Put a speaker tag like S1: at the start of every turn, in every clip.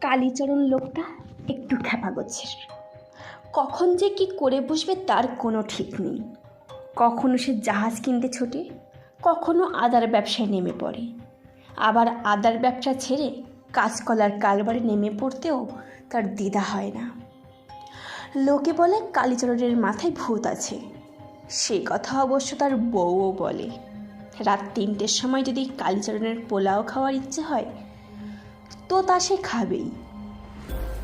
S1: কালীচরণ লোকটা একটু খ্যাপা গোছের কখন যে কি করে বসবে তার কোনো ঠিক নেই। কখনো সে জাহাজ কিনতে ছোটে, কখনো আদার ব্যবসায় নেমে পড়ে। আবার আদার ব্যবসা ছেড়ে কাঁচকলার কালবারে নেমে পড়তেও তার দ্বিধা হয় না। লোকে বলে কালীচরণের মাথায় ভূত আছে। সে কথা অবশ্য তার বউও বলে। রাত তিনটের সময় যদি কালীচরণের পোলাও খাওয়ার ইচ্ছে হয় তো তা সে খাবেই।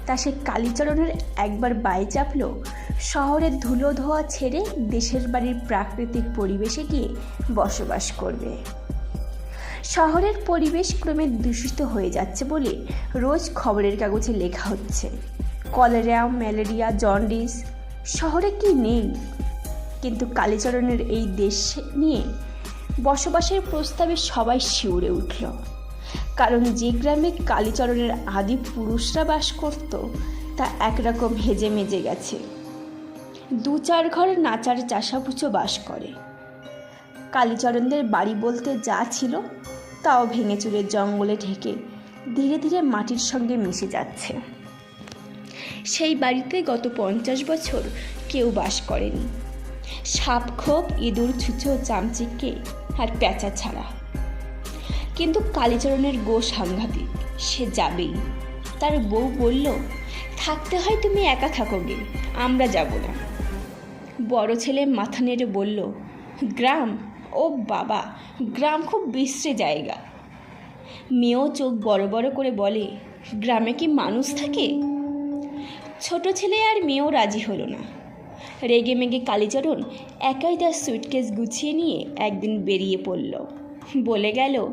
S1: তা সে কালীচরণের একবার বাই চাপল, শহরের ধুলো ধোয়া ছেড়ে দেশের বাড়ির প্রাকৃতিক পরিবেশে গিয়ে বসবাস করবে। শহরের পরিবেশ ক্রমে দূষিত হয়ে যাচ্ছে বলে রোজ খবরের কাগজে লেখা হচ্ছে। কলেরা, ম্যালেরিয়া, জন্ডিস, শহরে কি নেই? কিন্তু কালীচরণের এই দেশ নিয়ে বসবাসের প্রস্তাবে সবাই শিউরে উঠল। কারণ যে গ্রামে কালীচরণের আদি পুরুষরা বাস করত, তা একরকম হেজে মেজে গেছে। দু চার ঘর নাচার চাষাপুচো বাস করে। কালীচরণদের বাড়ি বলতে যা ছিল, তাও ভেঙে চুরে জঙ্গলে ঢেকে ধীরে ধীরে মাটির সঙ্গে মিশে যাচ্ছে। সেই বাড়িতে গত পঞ্চাশ বছর কেউ বাস করেনি। সাপ খোপ ইঁদুর, ছুঁচো চামচিকে আর প্যাঁচা ছাড়া। কিন্তু কালীচরণের গো সাংঘাতিক, সে যাবেই। তার বউ বলল, থাকতে হয় তুমি একা থাকো গে আমরা যাব না। বড় ছেলে মাথা নেড়ে বলল, গ্রাম? ও বাবা, গ্রাম খুব বিশ্রে জায়গা। মেয়েও চোখ বড় বড় করে বলে, গ্রামে কি মানুষ থাকে? ছোট ছেলে আর মেয়েও রাজি হলো না। রেগে মেগে কালীচরণ একাই তার সুইটকেস গুছিয়ে নিয়ে একদিন বেরিয়ে পড়ল। বলে গেল,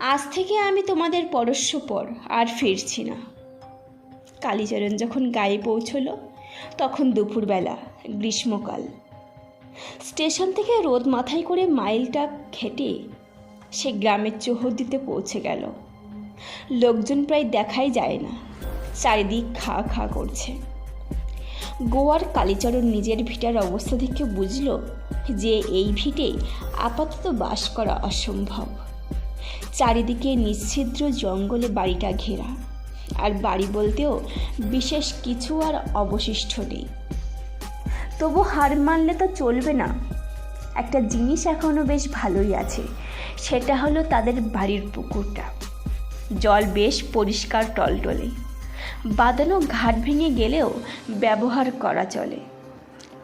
S1: আজ থেকে আমি তোমাদের পরস্পর আর ফিরছি না। কালীচরণ যখন গায়ে পৌঁছলো, তখন দুপুরবেলা, গ্রীষ্মকাল। স্টেশন থেকে রোদ মাথায় করে মাইলটা খেটে সে গ্রামের চৌহদ্দিতে পৌঁছে গেল। লোকজন প্রায় দেখাই যায় না, চারিদিক খা খা করছে। গোয়ার কালীচরণ নিজের ভিটার অবস্থা দেখে বুঝল যে এই ভিটে আপাতত বাস করা অসম্ভব। চারিদিকে নিশ্ছিদ্র জঙ্গলে বাড়িটা ঘেরা। আর বাড়ি বলতেও বিশেষ কিছু আর অবশিষ্ট নেই। তবু হার মানলে তো চলবে না। একটা জিনিস এখনও বেশ ভালোই আছে, সেটা হলো তাদের বাড়ির পুকুরটা। জল বেশ পরিষ্কার টলটলে। বাঁধানো ঘাট ভেঙে গেলেও ব্যবহার করা চলে।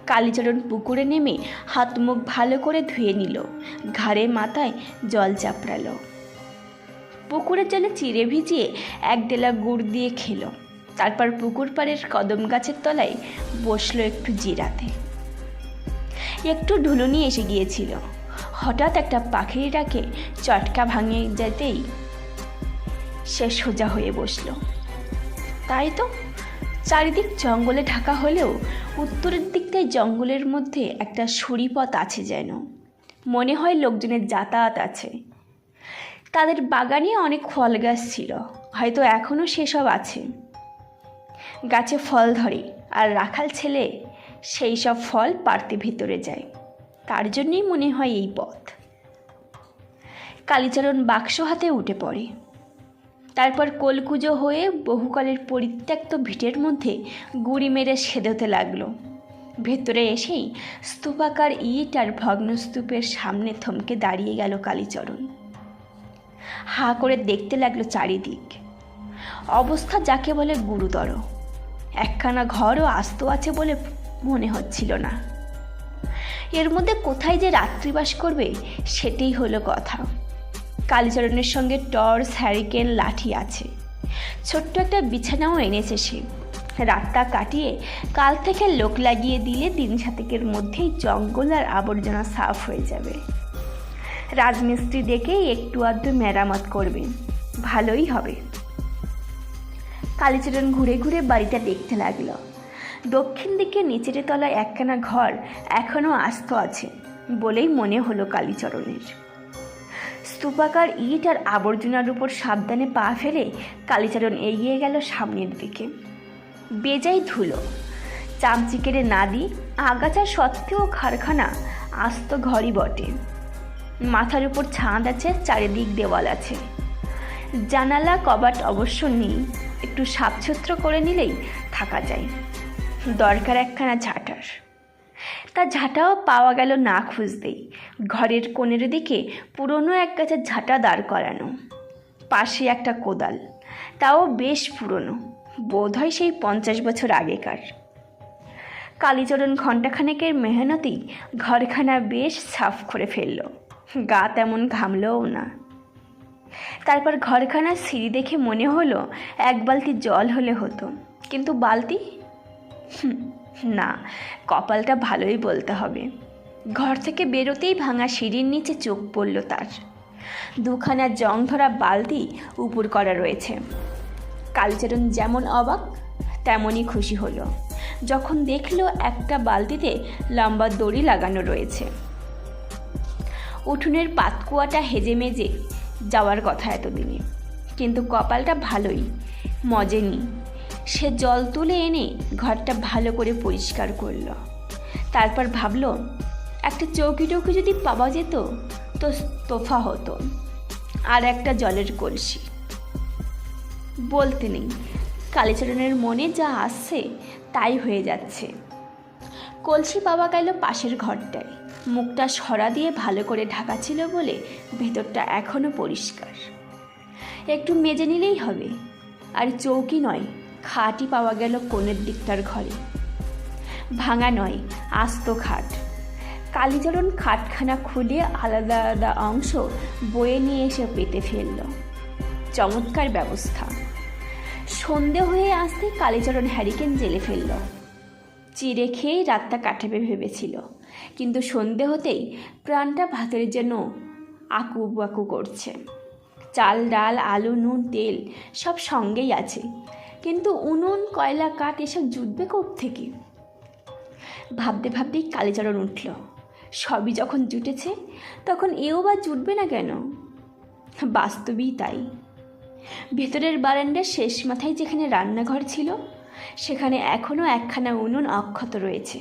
S1: কালীচরণ পুকুরে নেমে হাত মুখ ভালো করে ধুয়ে নিল, ঘাড়ে মাথায় জল চাপড়ালো। পুকুরের জলে চিড়ে ভিজিয়ে এক ডেলা গুড় দিয়ে খেলো। তারপর পুকুর পাড়ের কদম গাছের তলায় বসল একটু জিরাতে। একটু ঢুলুনি এসে গিয়েছিল। হঠাৎ একটা পাখির ডাকে চটকা ভাঙিয়ে যেতেই সে সোজা হয়ে বসল। তাই তো? চারিদিক জঙ্গলে ঢাকা হলেও উত্তরের দিকটায় জঙ্গলের মধ্যে একটা সুরিপথ আছে যেন। মনে হয় লোকজনের যাতায়াত আছে। তাদের বাগানে অনেক ফল গাছ ছিল, হয়তো এখনও সেসব আছে। গাছে ফল ধরে আর রাখাল ছেলে সেই সব ফল পারতে ভিতরে যায়। তার জন্যই মনে হয় এই পথ। কালীচরণ বাক্স হাতে উঠে পড়ে। তারপর কোলকুজো হয়ে বহুকালের পরিত্যক্ত ভিটের মধ্যে গুড়ি মেরে সেদতে লাগল। ভেতরে এসেই স্তূপাকার ইট আর ভগ্নস্তূপের সামনে থমকে দাঁড়িয়ে গেল কালীচরণ। হা করে দেখতে লাগল চারিদিক। অবস্থা যাকে বলে গুরুতর। একখানা ঘরও আস্ত আছে বলে মনে হচ্ছিল না। এর মধ্যে কোথায় যে রাত্রিবাস করবে, সেটাই হলো কথা। কালীচরণের সঙ্গে টর্চ, হ্যারিকেন, লাঠি আছে। ছোট্ট একটা বিছানাও এনেছে সে। রাতটা কাটিয়ে কাল থেকে লোক লাগিয়ে দিলে দিন সাতেকের মধ্যেই জঙ্গল আর আবর্জনা সাফ হয়ে যাবে। রাজমিস্ত্রি ডেকেই একটু আধটু মেরামত করবে। ভালোই হবে। কালীচরণ ঘুরে ঘুরে বাড়িটা দেখতে লাগল। দক্ষিণ দিকে নিচের তলায় একখানা ঘর এখনও আস্ত আছে বলেই মনে হলো কালীচরণের। স্তূপাকার ইট আর আবর্জনার উপর সাবধানে পা ফেলে কালীচরণ এগিয়ে গেল সামনের দিকে। বেজাই ধুলো, চামচিকেরে নাদি, আগাছা সত্ত্বেও কারখানা, আস্ত ঘরই বটে। মাথার উপর ছাদ আছে, চারিদিক দেওয়াল আছে। জানালা, কবাট অবশ্য নেই, একটু সাফছত্র করে নিলেই থাকা যায়। দরকার একখানা ঝাঁটার। তা ঝাঁটাও পাওয়া গেল না খুঁজতেই। ঘরের কোণের দিকে পুরনো এক গাছের ঝাঁটা দাঁড় করানো। পাশে একটা কোদাল। তাও বেশ পুরনো। বোধ হয় সেই পঞ্চাশ বছর আগেকার। কালীচরণ ঘণ্টাখানেকের মেহনতেই ঘরখানা বেশ সাফ করে ফেলল। গা তেমন ঘামলও না। তারপর ঘরখানার সিঁড়ি দেখে মনে হলো এক বালতি জল হলে হতো। কিন্তু বালতি? হুম, না, কপালটা ভালোই বলতে হবে। ঘর থেকে বেরোতেই ভাঙা সিঁড়ির নিচে চোখ পড়ল তার। দুখানা জং ধরা বালতি উপর করা রয়েছে। কালচরণ যেমন অবাক, তেমনই খুশি হলো। যখন দেখল একটা বালতিতে লম্বা দড়ি লাগানো রয়েছে। উঠোনের পাতকুয়াটা হেজে মেজে যাওয়ার কথা এতদিনে। কিন্তু কপালটা ভালোই, মজেনি। সে জল তুলে এনে ঘরটা ভালো করে পরিষ্কার করল। তারপর ভাবলো, একটা চৌকি টৌকি যদি পাওয়া যেত তো তোফা হতো, আর একটা জলের কলসি। বলতে নেই, কালীচরণের মনে যা আসছে তাই হয়ে যাচ্ছে। কলসি পাওয়া গেল পাশের ঘরটায়। মুখটা সরা দিয়ে ভালো করে ঢাকা ছিল বলে ভেতরটা এখনও পরিষ্কার। একটু মেজে নিলেই হবে, আর চৌকি নয় খাটই পাওয়া গেল কোণের দিকটার ঘরে। ভাঙা নয়, আস্ত খাট। কালীচরণ খাটখানা খুলে আলাদা আলাদা অংশ বয়ে নিয়ে এসে পেতে ফেলল। চমৎকার ব্যবস্থা। সন্ধে হয়ে আসতে কালীচরণ হ্যারিকেন জেলে ফেলল। চিড়ে খেয়েই রাতটা কাটাবে ভেবেছিল। কিন্তু সন্ধে হতেই প্রাণটা ভাতের যেন আকু বাকু করছে। চাল, ডাল, আলু, নুন, তেল সব সঙ্গেই আছে। কিন্তু উনুন, কয়লা, কাঠ এসব জুটবে থেকে? ভাবতে ভাবতেই কালীচরণ উঠল। সবই যখন জুটেছে, তখন এও বা জুটবে না কেন? বাস্তবেই তাই। ভেতরের বারান্দার শেষ মাথায় যেখানে রান্নাঘর ছিল, সেখানে এখনও একখানা উনুন অক্ষত রয়েছে।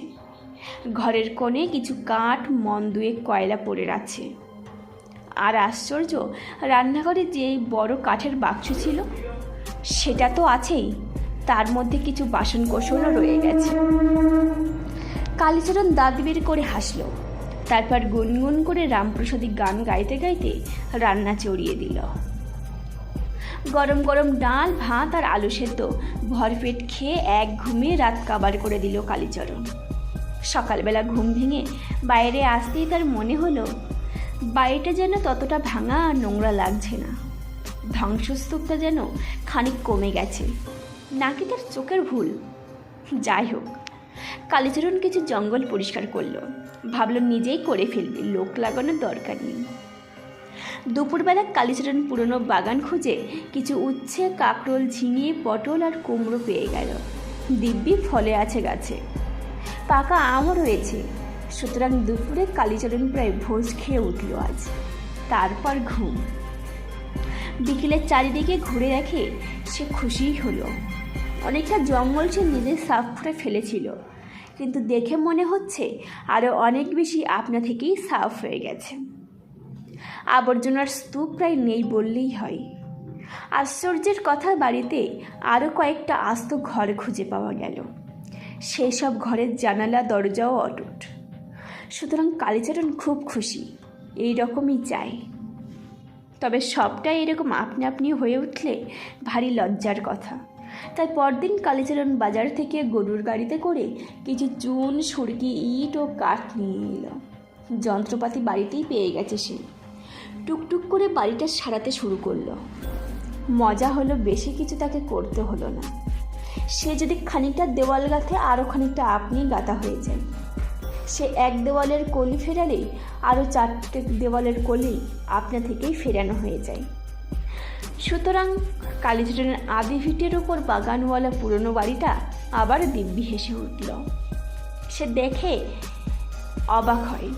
S1: ঘরের কোণে কিছু কাঠ, মন দুয়ে কয়লা পড়ে আছে। আর আশ্চর্য, রান্নাঘরে যে বড় কাঠের বাক্স ছিল সেটা তো আছেই। তার মধ্যে কিছু বাসন কোসলও রয়ে গেছে। কালীচরণ দাঁত বের করে হাসল। তারপর গুনগুন করে রামপ্রসাদী গান গাইতে গাইতে রান্না চড়িয়ে দিল। গরম গরম ডাল, ভাত আর আলু সেদ্ধ ভরপেট খেয়ে এক ঘুমিয়ে রাত কাবার করে দিল কালীচরণ। সকালবেলা ঘুম ভেঙে বাইরে আসতেই তার মনে হলো, বাড়িটা যেন ততটা ভাঙা আর নোংরা লাগছে না। ধ্বংসস্তূপটা যেন খানিক কমে গেছে। নাকি তার চোখের ভুল? যাই হোক, কালীচরণ কিছু জঙ্গল পরিষ্কার করল। ভাবলো নিজেই করে ফেলবে, লোক লাগানোর দরকার নেই। দুপুরবেলা কালীচরণ পুরনো বাগান খুঁজে কিছু উচ্ছে, কাকরোল, ঝিঙে, পটল আর কুমড়ো পেয়ে গেল। দিব্যি ফলে আছে গাছে। পাকা আমও রয়েছে। সুতরাং দুপুরে কালীচরণ প্রায় ভোজ খেয়ে উঠল আজ। তারপর ঘুম। বিকেলের চারিদিকে ঘুরে দেখে সে খুশিই হলো। অনেকটা জঙ্গল সে নিজে সাফ করে ফেলেছিল, কিন্তু দেখে মনে হচ্ছে আরও অনেক বেশি আপনা থেকেই সাফ হয়ে গেছে। আবর্জনার স্তূপ প্রায় নেই বললেই হয়। আশ্চর্যের কথা বাড়িতে আরও কয়েকটা আস্ত ঘর খুঁজে পাওয়া গেল। সেই সব ঘরের জানালা, দরজাও অটুট। সুতরাং কালীচরণ খুব খুশি এই রকমই চাই তবে সবটাই এরকম আপনি আপনি হয়ে উঠলে ভারী লজ্জার কথা। তাই পরদিন কালীচরণ বাজার থেকে গরুর গাড়িতে করে কিছু চুন, সুরকি, ইট ও কাঠ নিয়ে এলো। যন্ত্রপাতি বাড়িতেই পেয়ে গেছে সে। টুকটুক করে বাড়িটা সারাতে শুরু করল। মজা হলো বেশি কিছু তাকে করতে হলো না। সে যদি খানিকটা দেওয়াল গাঁথে আরও খানিকটা আপনি গাঁথা হয়ে যায় সে এক দেওয়ালের কলি ফেরালেই আরও চারটে দেওয়ালের কলি আপনা থেকেই ফেরানো হয়ে যায়। সুতরাং কালীচরণের আদি ভিটের ওপর বাগানওয়ালা পুরনো বাড়িটা আবার দিব্যি হেসে উঠল। সে দেখে অবাক হয়।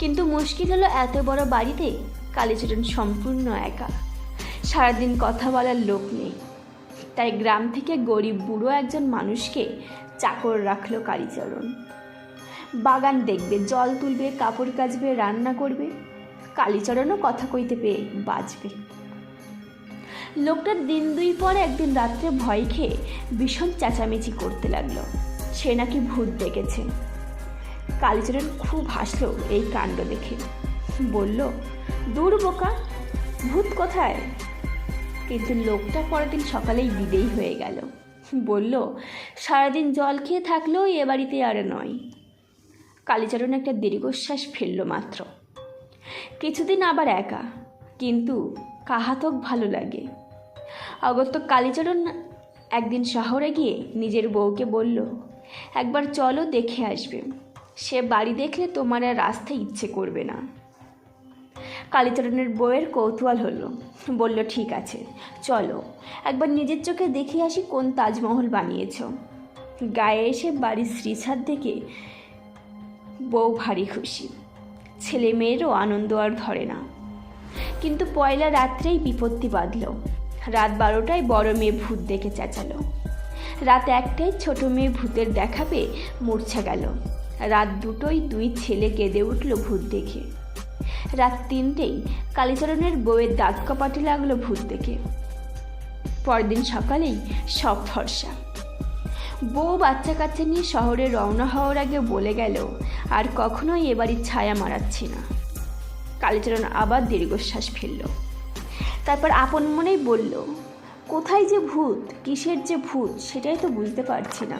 S1: কিন্তু মুশকিল হলো এত বড় বাড়িতে কালীচরণ সম্পূর্ণ একা। সারাদিন কথা বলার লোক নেই। তাই গ্রাম থেকে গরিব বুড়ো একজন মানুষকে চাকর রাখল কালীচরণ। বাগান দেখবে, জল তুলবে, কাপড় কাচবে, রান্না করবে। কালীচরণও কথা কইতে পেয়ে বাঁচবে। লোকটার দিন দুই পর একদিন রাত্রে ভয় খেয়ে ভীষণ চেঁচামেচি করতে লাগল। সে নাকি ভূত দেখেছে। কালীচরণ খুব হাসলো এই কাণ্ড দেখে। বলল, দূর বোকা, ভূত কোথায়? কিন্তু লোকটা পরের দিন সকালেই বিদেয় হয়ে গেল। বলল, সারাদিন জল খেয়ে থাকলেও এ বাড়িতে আর নয়। কালীচরণ একটা দীর্ঘশ্বাস ফেলল মাত্র। কিছুদিন আবার একা, কিন্তু কাহাতক ভালো লাগে। অগত্য কালীচরণ একদিন শহরে গিয়ে নিজের বউকে বলল, একবার চলো দেখে আসবে। সে বাড়ি দেখলে তোমার আর আসতে ইচ্ছে করবে না। কালীচরণের বউয়ের কৌতূহল হলো। বলল, ঠিক আছে, চলো। একবার নিজের চোখে দেখে আসি কোন তাজমহল বানিয়েছ। গায়ে এসে বাড়ির শ্রীছাদ দেখে বউ ভারী খুশি। ছেলে মেয়েরও আনন্দ আর ধরে না। কিন্তু পয়লা রাত্রেই বিপত্তি বাঁধল। রাত বারোটায় বড় মেয়ে ভূত দেখে চেঁচালো। রাত একটায় ছোট মেয়ে ভূতের দেখা পেয়ে মূর্ছা গেল। রাত দুটোই দুই ছেলে কেঁদে উঠল ভূত দেখে। রাত তিনটেই কালীচরণের বউয়ের দাঁত কপাটে লাগল ভূত দেখে। পরদিন সকালেই সব ফর্সা। বউ বাচ্চা কাচ্চা নিয়ে শহরে রওনা হওয়ার আগে বলে গেল, আর কখনোই এবারই ছায়া মারাচ্ছি না। কালীচরণ আবার দীর্ঘশ্বাস ফেলল। তারপর আপন মনেই বলল, কোথায় যে ভূত? কিসের যে ভূত? সেটাই তো বুঝতে পারছি না।